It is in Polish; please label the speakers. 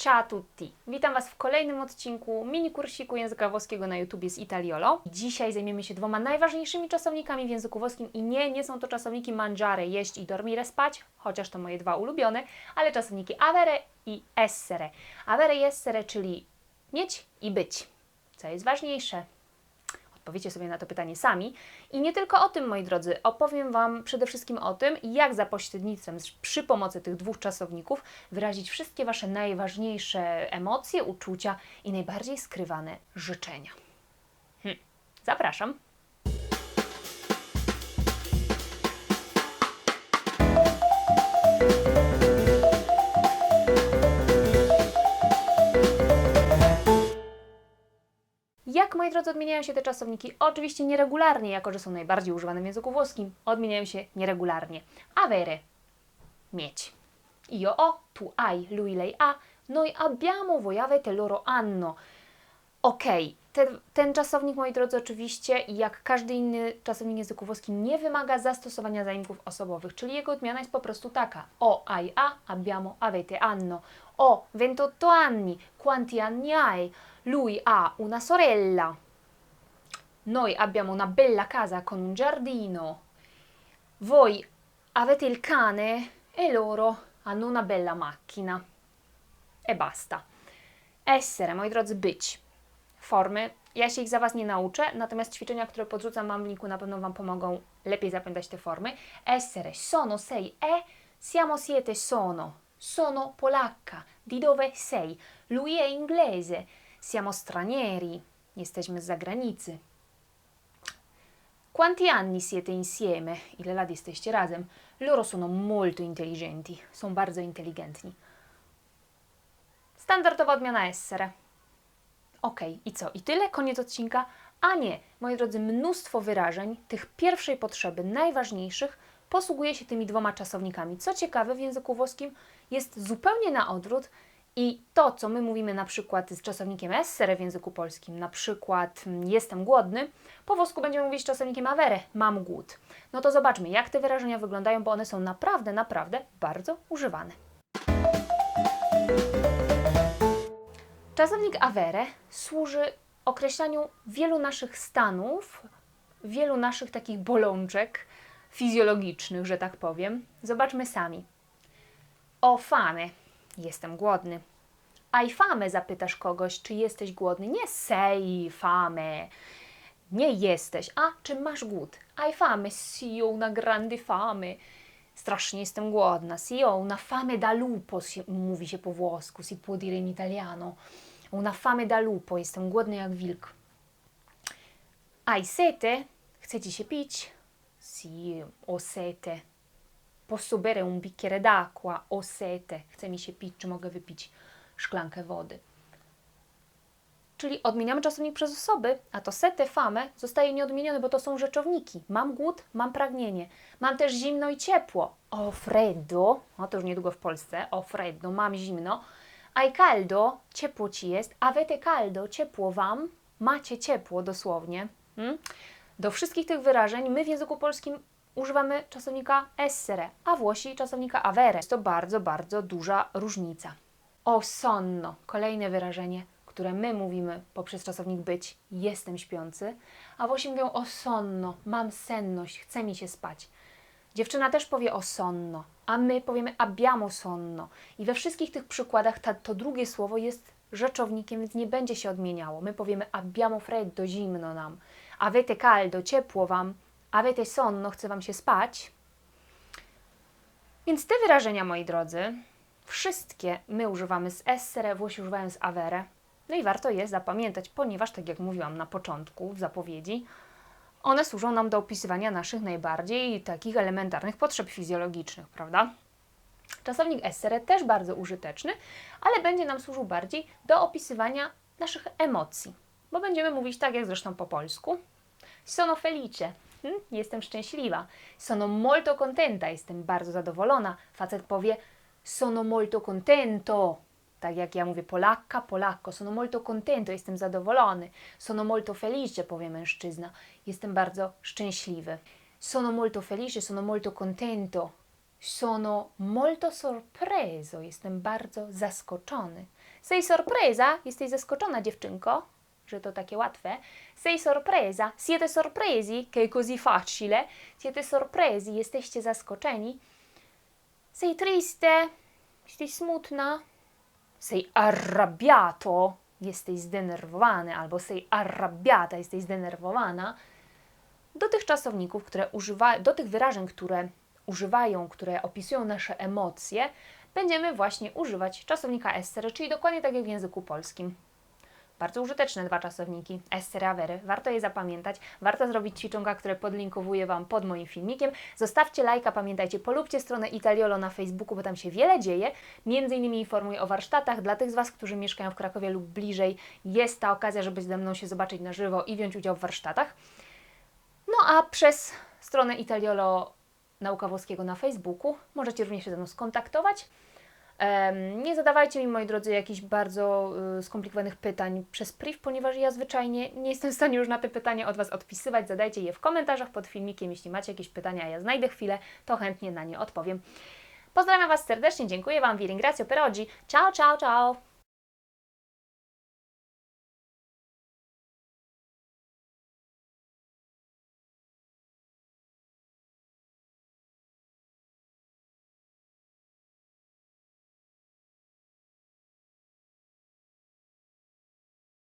Speaker 1: Ciao a tutti! Witam Was w kolejnym odcinku mini kursiku języka włoskiego na YouTubie z Italiolo. Dzisiaj zajmiemy się dwoma najważniejszymi czasownikami w języku włoskim i nie, nie są to czasowniki mangiare, jeść i dormire, spać, chociaż to moje dwa ulubione, ale czasowniki avere i essere. Avere i essere, czyli mieć i być. Co jest ważniejsze? Odpowiecie sobie na to pytanie sami. I nie tylko o tym, moi drodzy. Opowiem Wam przede wszystkim o tym, jak za pośrednictwem, przy pomocy tych dwóch czasowników, wyrazić wszystkie Wasze najważniejsze emocje, uczucia i najbardziej skrywane życzenia. Hm. Zapraszam. Jak, moi drodzy, odmieniają się te czasowniki? Oczywiście nieregularnie, jako że są najbardziej używane w języku włoskim. Odmieniają się nieregularnie. Avere. Mieć. Io ho, tu hai, lui, lei ha, noi abbiamo, voi avete, loro hanno. Okej, ten, ten czasownik, moi drodzy, oczywiście, jak każdy inny czasownik języku włoskim, nie wymaga zastosowania zaimków osobowych, czyli jego odmiana jest po prostu taka. O, hai, a, abbiamo, avete, hanno. Ho 28 anni, quanti anni hai? Lui ha una sorella. Noi abbiamo una bella casa con un giardino. Voi avete il cane e loro hanno una bella macchina. E basta. Essere, moi drodzy, być. Formy. Ja się ich za Was nie nauczę, natomiast ćwiczenia, które podrzucam Wam w linku, na pewno Wam pomogą lepiej zapamiętać te formy. Essere, sono, sei, e, siamo, siete, sono. Sono polacca. Di dove sei? Lui è inglese. Siamo stranieri. Jesteśmy z zagranicy. Quanti anni siete insieme? Ile lat jesteście razem? Loro sono molto intelligenti. Są bardzo inteligentni. Standardowa odmiana essere. Ok, i co? I tyle? Koniec odcinka? A nie, moi drodzy, mnóstwo wyrażeń, tych pierwszej potrzeby, najważniejszych, posługuje się tymi dwoma czasownikami. Co ciekawe, w języku włoskim jest zupełnie na odwrót i to, co my mówimy na przykład z czasownikiem essere w języku polskim, na przykład mm, jestem głodny, po włosku będziemy mówić czasownikiem avere, mam głód. No to zobaczmy, jak te wyrażenia wyglądają, bo one są naprawdę, naprawdę bardzo używane. Czasownik avere służy określaniu wielu naszych stanów, wielu naszych takich bolączek fizjologicznych, że tak powiem. Zobaczmy sami. O fame, jestem głodny. Hai fame, zapytasz kogoś, czy jesteś głodny. Nie sei fame, nie jesteś, a czy masz głód. Hai fame, ho una grande fame. Strasznie jestem głodna. Ho una fame da lupo, si, mówi się po włosku, si può dire in italiano. Una fame da lupo, jestem głodny jak wilk. Hai sete? Chce ci się pić? Sì, ho sete. Posso bere un bicchiere d'acqua? Ho sete. Chce mi się pić, czy mogę wypić szklankę wody? Czyli odmieniamy czasownik przez osoby, a to sete, fame zostaje nieodmienione, bo to są rzeczowniki. Mam głód, mam pragnienie. Mam też zimno i ciepło. O freddo, no to już niedługo w Polsce, o freddo, mam zimno. Hai caldo, ciepło ci jest. Avete caldo, ciepło wam. Macie ciepło dosłownie. Hmm? Do wszystkich tych wyrażeń my w języku polskim używamy czasownika essere, a Włosi czasownika avere. Jest to bardzo, bardzo duża różnica. O sonno, kolejne wyrażenie, które my mówimy poprzez czasownik być, jestem śpiący, a Włosi mówią o sonno, mam senność, chce mi się spać. Dziewczyna też powie o sonno, a my powiemy abbiamo sonno. I we wszystkich tych przykładach ta, to drugie słowo jest rzeczownikiem, więc nie będzie się odmieniało. My powiemy abbiamo freddo, zimno nam. Avete caldo, ciepło wam. Avete sonno, chce wam się spać. Więc te wyrażenia, moi drodzy, wszystkie my używamy z essere, Włosi używają z avere. No i warto je zapamiętać, ponieważ, tak jak mówiłam na początku w zapowiedzi, one służą nam do opisywania naszych najbardziej takich elementarnych potrzeb fizjologicznych, prawda? Czasownik essere też bardzo użyteczny, ale będzie nam służył bardziej do opisywania naszych emocji, bo będziemy mówić tak jak zresztą po polsku. Sono felice, hmm? jestem szczęśliwa. Sono molto contenta, jestem bardzo zadowolona. Facet powie sono molto contento, tak jak ja mówię polacka, polacco, sono molto contento, jestem zadowolony. Sono molto felice, powie mężczyzna, jestem bardzo szczęśliwy. Sono molto felice, sono molto contento. Sono molto sorpreso. Jestem bardzo zaskoczony. Sei sorpresa? Jesteś zaskoczona, dziewczynko? Że to takie łatwe. Sei sorpresa? Siete sorpresi? Che è così facile? Siete sorpresi? Jesteście zaskoczeni? Sei triste? Jesteś smutna? Sei arrabbiato? Jesteś zdenerwowany albo sei arrabbiata, jesteś zdenerwowana. Do tych czasowników, które używa, do tych wyrażeń, które używają, które opisują nasze emocje, będziemy właśnie używać czasownika essere, czyli dokładnie tak jak w języku polskim. Bardzo użyteczne dwa czasowniki, essere, avere. Warto je zapamiętać. Warto zrobić ćwiczonka, które podlinkowuję Wam pod moim filmikiem. Zostawcie lajka, pamiętajcie, polubcie stronę Italiolo na Facebooku, bo tam się wiele dzieje. Między innymi informuję o warsztatach. Dla tych z Was, którzy mieszkają w Krakowie lub bliżej, jest ta okazja, żeby ze mną się zobaczyć na żywo i wziąć udział w warsztatach. No a przez stronę Italiolo Nauka Włoskiego na Facebooku możecie również się ze mną skontaktować. Nie zadawajcie mi, moi drodzy, jakichś bardzo y, skomplikowanych pytań przez priv, ponieważ ja zwyczajnie nie jestem w stanie już na te pytania od Was odpisywać. Zadajcie je w komentarzach pod filmikiem. Jeśli macie jakieś pytania, a ja znajdę chwilę, to chętnie na nie odpowiem. Pozdrawiam Was serdecznie, dziękuję Wam, vi ringrazio per oggi. Ciao, ciao, ciao!